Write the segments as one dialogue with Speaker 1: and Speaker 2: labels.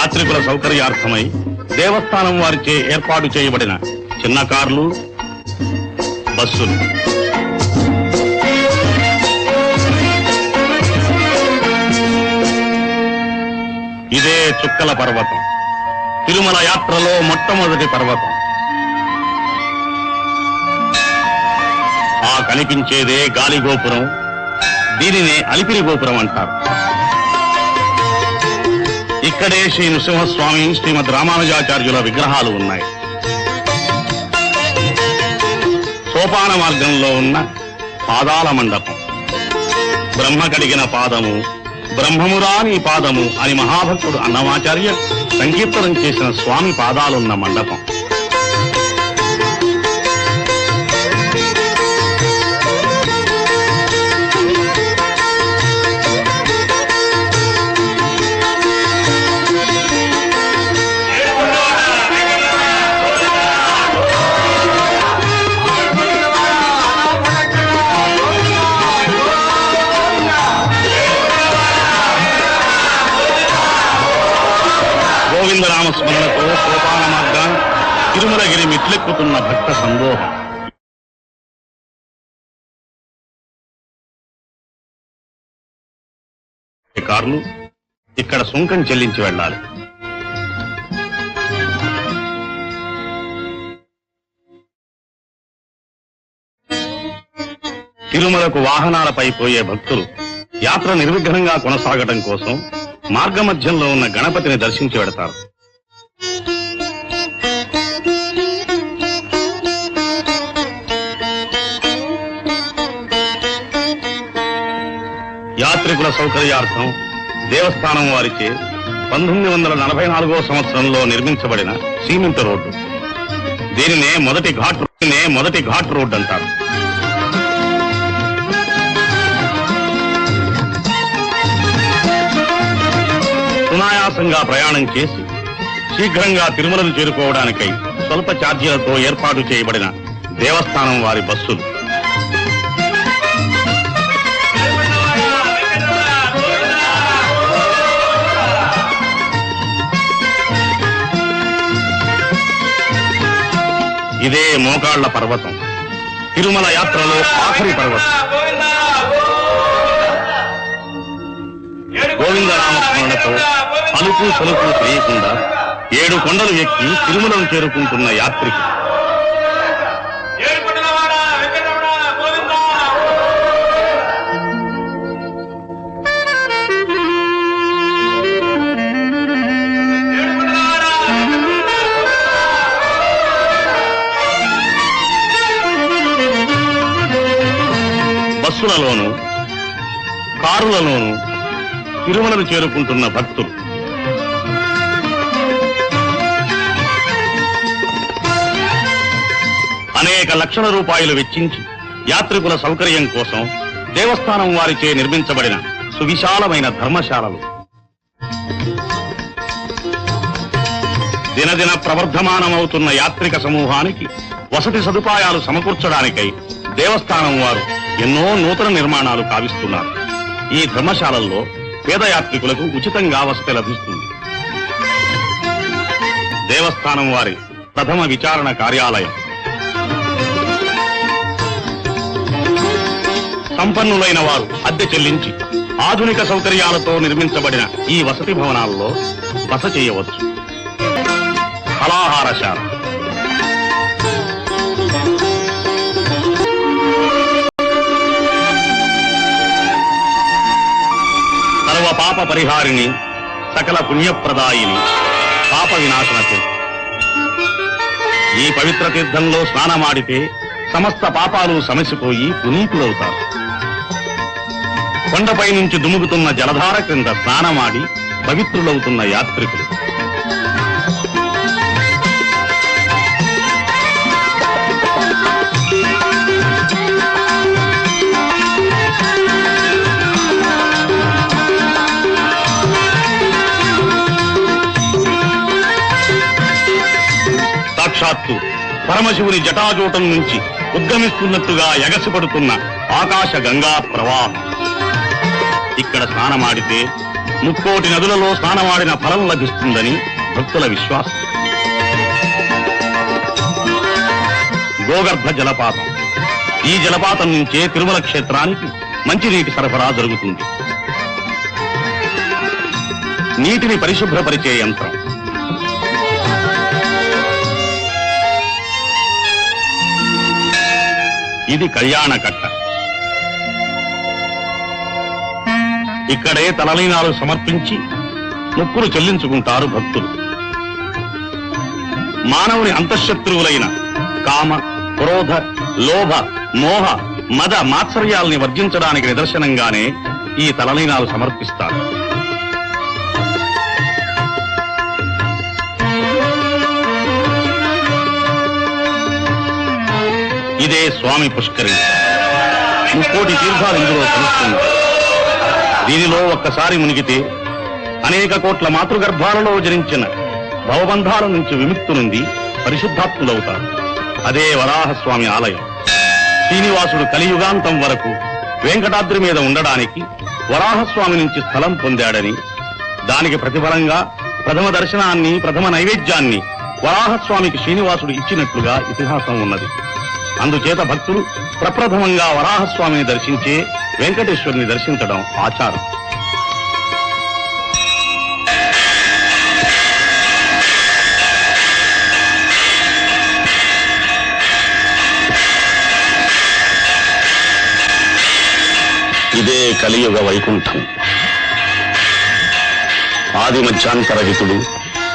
Speaker 1: యాత్రికుల సౌకర్యార్థమై దేవస్థానం వారిచే ఏర్పాటు చేయబడిన చిన్న కార్లు బస్సులు. ఇదే చుక్కల పర్వతం. తిరుమల యాత్రలో మొట్టమొదటి పర్వతం. ఆ కనిపించేదే గాలి గోపురం దీనినే అలిపిరి గోపురం అంటారు. ఇక్కడే శ్రీ నృసింహస్వామి శ్రీమద్ రామానుజాచార్యుల విగ్రహాలు ఉన్నాయి. సోపాన మార్గంలో ఉన్న పాదాల మండపం. బ్రహ్మ కడిగిన పాదము బ్రహ్మమురా నీ పాదము అని మహాభక్తుడు అన్నమాచార్య సంకీర్తనం చేసిన స్వామి పాదాలున్న మండపం. తిరుమలగిరి భక్త సందోహం. కార్లు? ఇక్కడ సుంకం చెల్లించి వెళ్ళాలి. తిరుమలకు వాహనాలపై పోయే భక్తులు యాత్ర నిర్విఘ్నంగా కొనసాగటం కోసం మార్గమధ్యంలో ఉన్న గణపతిని దర్శించి వెడతారు. యాత్రికుల సౌకర్యార్థం దేవస్థానం వారిచే పంతొమ్మిది వందల నలభై నాలుగో సంవత్సరంలో నిర్మించబడిన సీమెంట్ రోడ్డు. దీనినే మొదటి ఘాట్ దీనినే మొదటి ఘాట్ రోడ్డు అంటారు. సునాయాసంగా ప్రయాణం చేసి శీఘ్రంగా తిరుమలను చేరుకోవడానికై స్వల్ప ఛార్జీలతో ఏర్పాటు చేయబడిన దేవస్థానం వారి బస్సులు. ఇదే మోకాళ్ళ పర్వతం. తిరుమల యాత్రలో ఆఖరి పర్వతం. గోవిందరామస్మరణతో అలుపు సలుపు తెలియకుండా ఏడు కొండలు ఎక్కి తిరుమలను చేరుకుంటున్న యాత్రికి బస్సులలోను కారులలోను తిరుమలను చేరుకుంటున్న భక్తులు. అనేక లక్షల రూపాయలు వెచ్చించి యాత్రికుల సౌకర్యం కోసం దేవస్థానం వారిచే నిర్మించబడిన సువిశాలమైన ధర్మశాలలు. దినదిన ప్రవర్ధమానమవుతున్న యాత్రిక సమూహానికి వసతి సదుపాయాలు సమకూర్చడానికై దేవస్థానం వారు ఎన్నో నూతన నిర్మాణాలు కావిస్తున్నారు. ఈ ధర్మశాలల్లో పేద యాత్రికులకు ఉచితంగా వసతి లభిస్తుంది. దేవస్థానం వారి ప్రథమ విచారణ కార్యాలయం. సంపన్నులైన వారు అద్దె చెల్లించి ఆధునిక సౌకర్యాలతో నిర్మించబడిన ఈ వసతి భవనాల్లో బస చేయవచ్చు. ఫలాహారశాల పాప పరిహారిణి సకల పుణ్యప్రదాయిని పాప వినాశన తీర్థం ఈ పవిత్ర తీర్థంలో స్నానమాడితే సమస్త పాపాలు సమసిపోయి పునీతులవుతారు. కొండపై నుంచి దుముకుతున్న జలధార క్రింద స్నానమాడి పవిత్రులవుతున్న యాత్రికులు. పరమశివుని జటాజూటం నుంచి ఉద్గమిస్తున్నట్టుగా ఎగసిపడుతున్న ఆకాశ గంగా ప్రవాహం. ఇక్కడ స్నానమాడితే ముక్కోటి నదులలో స్నానమాడిన ఫలం లభిస్తుందని భక్తుల విశ్వాసం. గోగర్భ జలపాతం. ఈ జలపాతం నుంచే తిరుమల క్షేత్రానికి మంచినీటి సరఫరా జరుగుతుంది. నీటిని పరిశుభ్రపరిచే యంత్రం. ఇది కళ్యాణ కట్ట ఇక్కడే తలలీనాలు సమర్పించి ముక్కులు చెల్లించుకుంటారు భక్తులు. మానవుని అంతఃశత్రువులైన కామ క్రోధ లోభ మోహ మద మాత్సర్యాల్ని వర్జించడానికి నిదర్శనంగానే ఈ తలలీనాలు సమర్పిస్తారు. ఇదే స్వామి పుష్కరి ముక్కోటి తీర్థాలు ఇందులో కలుస్తున్నాయి దీనిలో ఒక్కసారి మునిగితే అనేక కోట్ల మాతృగర్భాలలో జరించిన భవబంధాల నుంచి విముక్తు నుండి పరిశుద్ధాత్ములవుతారు. అదే వరాహస్వామి ఆలయం. శ్రీనివాసుడు కలియుగాంతం వరకు వెంకటాద్రి మీద ఉండడానికి వరాహస్వామి నుంచి స్థలం పొందాడని దానికి ప్రతిఫలంగా ప్రథమ దర్శనాన్ని ప్రథమ నైవేద్యాన్ని వరాహస్వామికి శ్రీనివాసుడు ఇచ్చినట్లుగా ఇతిహాసం ఉన్నది. అందుచేత భక్తులు ప్రప్రథమంగా వరాహస్వామిని దర్శించే వెంకటేశ్వరుని దర్శించడం ఆచారం. ఇదే కలియుగ వైకుంఠం. ఆది మధ్యాంతరహితుడు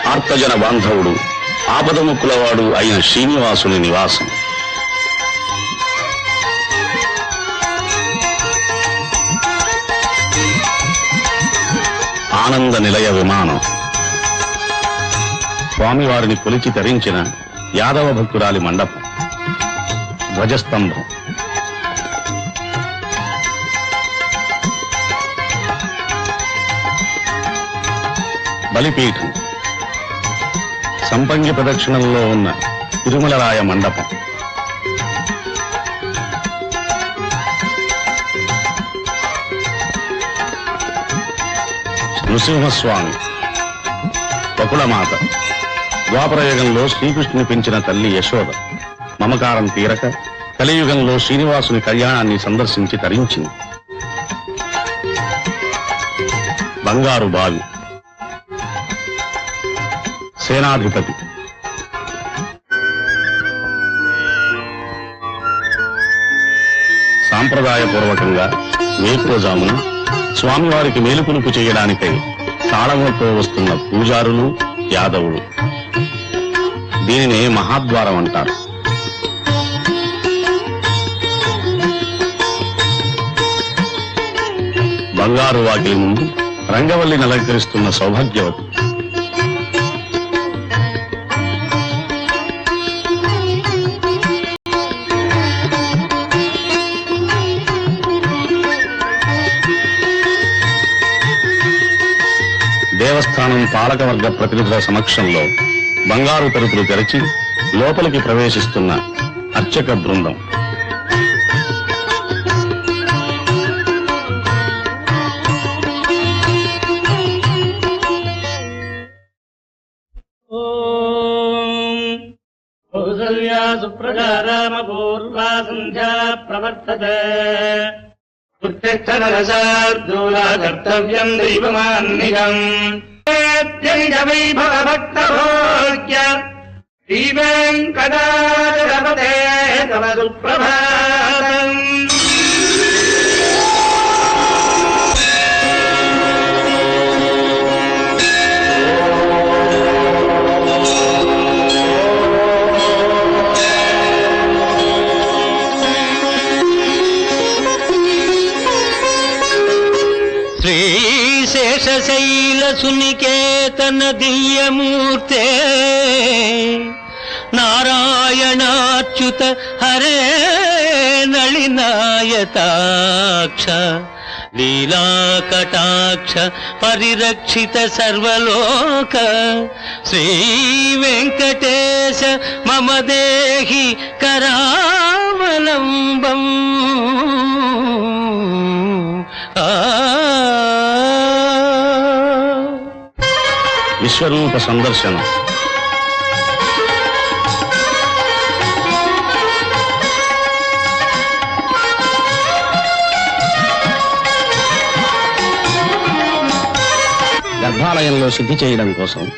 Speaker 1: ఆర్తజన బాంధవుడు ఆపదముక్కులవాడు అయిన శ్రీనివాసుని నివాసం. ఆనంద నిలయ విమానం. స్వామివారిని కొలిచి తరించిన యాదవ భక్తురాలి మండపం. ధ్వజస్తంభం. బలిపీఠం. సంపంగి ప్రదక్షిణంలో ఉన్న తిరుమలరాయ మండపం. నృసింహస్వామి బకుళమాత ద్వాపరయుగంలో శ్రీకృష్ణుని పెంచిన తల్లి యశోద. మమకారం తీరక కలియుగంలో శ్రీనివాసుని కళ్యాణాన్ని సందర్శించి తరించింది. బంగారు బావి. సేనాధిపతి. సాంప్రదాయపూర్వకంగా వేకువజామున స్వామివారికి మేలుకొలుపు చేయడానికై తాళములతో వస్తున్న పూజారులు యాదవులు. దీనినే మహాద్వారం అంటారు. బంగారు వాకిలి ముందు రంగవల్లిని అలంకరిస్తున్న సౌభాగ్యవతి. దేవస్థానం పాలకవర్గ ప్రతినిధుల సమక్షంలో బంగారు తలుపులు తెరచి లోపలికి ప్రవేశిస్తున్న అర్చక బృందం.
Speaker 2: కౌసల్యా పూర్వా సంధ్యా ప్రవర్తతే क्षा दोला कर्तव्यम् दैवमान्नियम् इत्य वैभवभक्तभो यत् श्रीवेङ्कदाव सुप्रभा। దివ్యమూర్తే నారాయణాచ్యుత హరే నళినాయతాక్ష లీలాకటాక్ష పరిరక్షిత సర్వలోక శ్రీ వెంకటేశ మమ దేహి కరావలంబం ఆ
Speaker 1: విశ్వరూప సందర్శనం. గర్భాలయంలో శుద్ధి చేయడం కోసం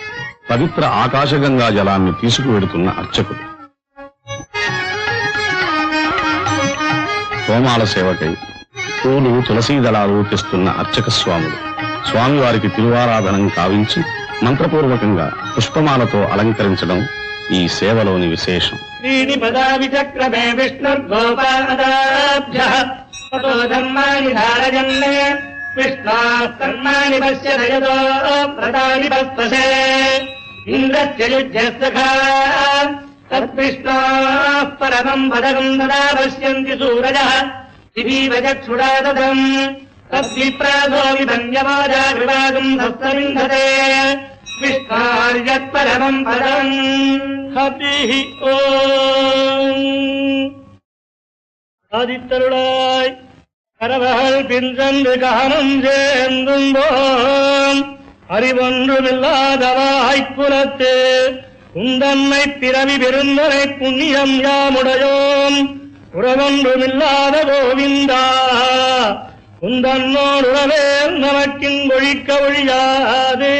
Speaker 1: పవిత్ర ఆకాశగంగా జలాన్ని తీసుకువెడుతున్న అర్చకుడు. హోమాల సేవకై పూలు తులసీ దళాలు తెస్తున్న అర్చక స్వాములు స్వామివారికి తిరువారాధనం కావించి మంత్రపూర్వకంగా పుష్పమాలతో అలంకరించడం ఈ సేవలోని విశేషం
Speaker 3: त्रीणि पदानि चक्रमे विष्णुर्गोपादाभ्यः ततो धर्माणि धारयन् विष्णाः कर्माणि पश्यत यतो व्रतानि पस्पशे इन्द्रस्य युध्यस्तखा तद्विष्णाः परमम् पदकम् तदा पश्यन्ति सूरजः दिवीव चक्षुडा तदम् तद्विप्रासो विभन्यमाजा विभागम् हस्तविन्धते विष्णार्यत्परमम् पदम् हरिः ஓம் ஆதித்தருளாய் கரவகள் பின்றென்று காணும் சேர்ந்தும் போம் அறிவொன்றுமில்லாதவாய்ப் புலத்து உந்தன்மை பிறவி பெருந்தனை புண்ணியம் யாமுடையோம் உறவொன்றுமில்லாத கோவிந்தா உந்தன்னோடு உறவே நமக்கின் ஒழிக்க ஒழியாது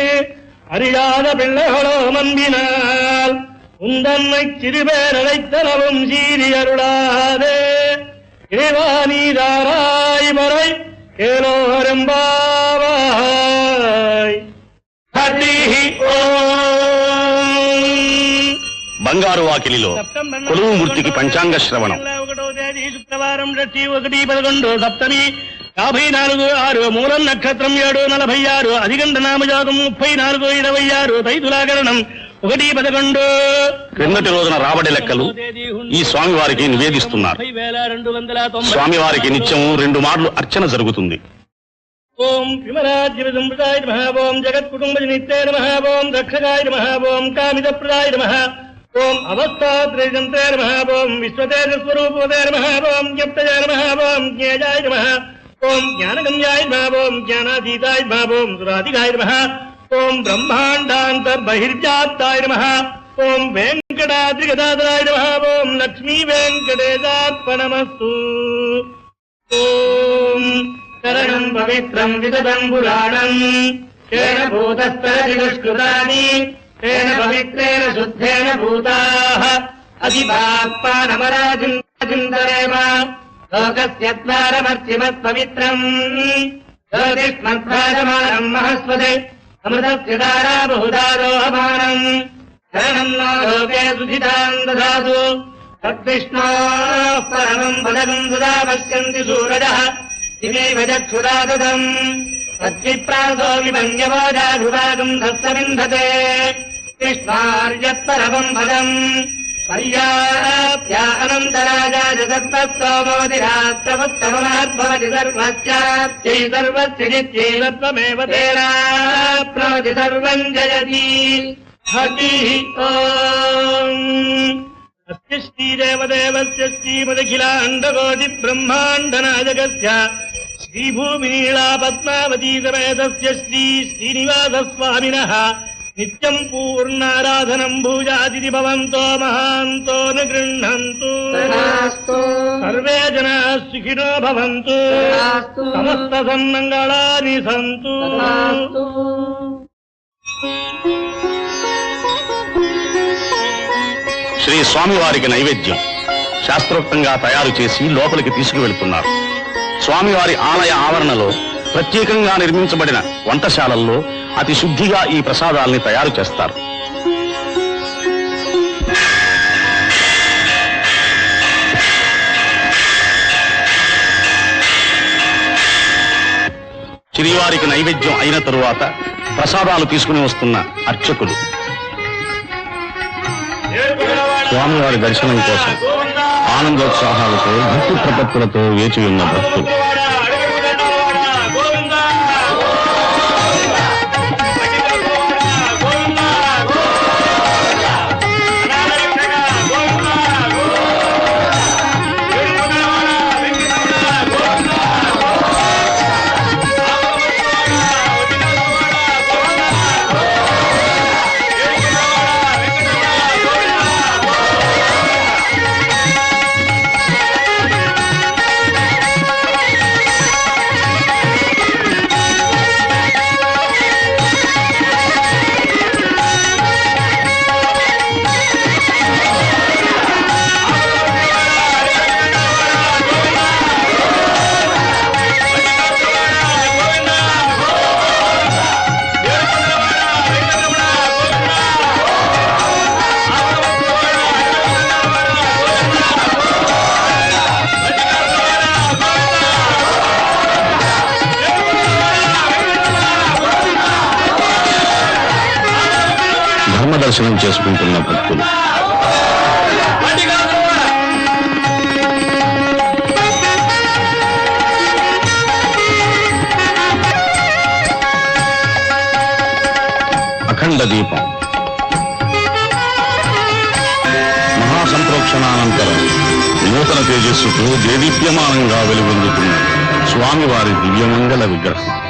Speaker 3: அறியாத பிள்ளைகளோ மன்பினால் உந்தன்மை சிறுபேர் அழைத்தனவும் சீரி அருளாதே இறைவானீதாராய் மறை கேளோரம்பாவாய் ஹரி ஓம்
Speaker 1: బంగారు వాకిలిలో కొలువు మూర్తికి పంచాంగ శ్రవణం
Speaker 3: ఒకటో తేదీ శుక్రవారం షష్ఠి ఒకటి పదకొండు సప్తమి యాభై నాలుగు ఆరు మూలం నక్షత్రం ఏడు నలభై ఆరు అధిగంట నామజాతం ముప్పై నాలుగు ఇరవై ఆరు తైతులాగరణం ఒకటి పదకొండు.
Speaker 1: క్రిందటి రోజున రాబడి లెక్కలు ఈ స్వామివారికి నివేదిస్తున్నారు. స్వామివారికి నిత్యం రెండు మార్లు అర్చన జరుగుతుంది.
Speaker 3: ఓం విమరాజ్య సంప్రదాయ నమ ఓం జగత్ కుటుంబ నిత్య నమ ఓం రక్షకాయ నమ ఓం కామిత ప్రదాయ నమ ఓం అవస్థాత్రేజంతే నమ ఓం విశ్వతేజ స్వరూపదే నమ ఓం నమ ఓం జ్ఞేయాయ నమ ఓం జ్ఞానగమ్యాయ నమ ఓం జ్ఞానాతీతాయ నమ ఓం సురాధికాయ నమ ఓం బ్రహ్మాండాంతర్బహిర్జాతాయ నమ ఓం వెంకటాద్రిగదాధరాయ నమ ఓం లక్ష్మీ వెంకటేశాత్మనమస్తు ఓం శరణం పవిత్రం విదదం పురాణం తేన భూతస్తరతి దుష్కృతాని తేన పవిత్రేణ శుద్ధేన భూతాః लोकस्य द्वारमर्चिमत्पवित्रम् हृष्ण महस्वदे अमृतस्य धारा बहुधातोह मानम् लोके सुधिताम् ददातु तद्विष्णोः परमम् बलम् सदा पश्यन्ति सूरजः। इमे भजक्षुरादम् पत्य प्रातोऽ विमञ्जमादाभिभागम् धत्र विन्दते कृष्मार्यत्परमम् पर्याप्या अनन्तराजाजतत्तत्त्वमवतिरात्रमुत्तममहद्भवति सर्वस्याप्त्यै सर्वस्यजित्यैव त्वमेव तेनाप्नवति सर्वम् जयति श्रीभूमिनीला श्री श्रीनिवासस्वामिनः। నిత్యం పూర్ణారాధనం భూజాది భవంతో మహాంతో గృహంతు సర్వే జనా సుఖినో భవంతు. సమస్త సన్మంగళాని సంతు.
Speaker 1: శ్రీ స్వామివారికి నైవేద్యం. శాస్త్రోక్తంగా తయారు చేసి లోపలికి తీసుకువెళ్తున్నారు. స్వామివారి ఆలయ ఆవరణలో ప్రత్యేకంగా నిర్మించబడిన వంటశాలల్లో అతి శుద్ధిగా ఈ ప్రసాదాల్ని తయారు చేస్తారు. శ్రీవారికి నైవేద్యం అయిన తరువాత ప్రసాదాలు తీసుకుని వస్తున్న అర్చకులు. స్వామివారి దర్శనం కోసం ఆనందోత్సాహాలతో భక్తి ప్రపత్తులతో వేచి ఉన్న భక్తులు. దర్శనం చేసుకుంటున్న భక్తులు. అఖండ దీపం. మహాసంప్రోక్షణానంతరం నూతన తేజస్సుతో దేదీప్యమానంగా వెలుగొందుతున్న స్వామివారి దివ్యమంగళ విగ్రహం.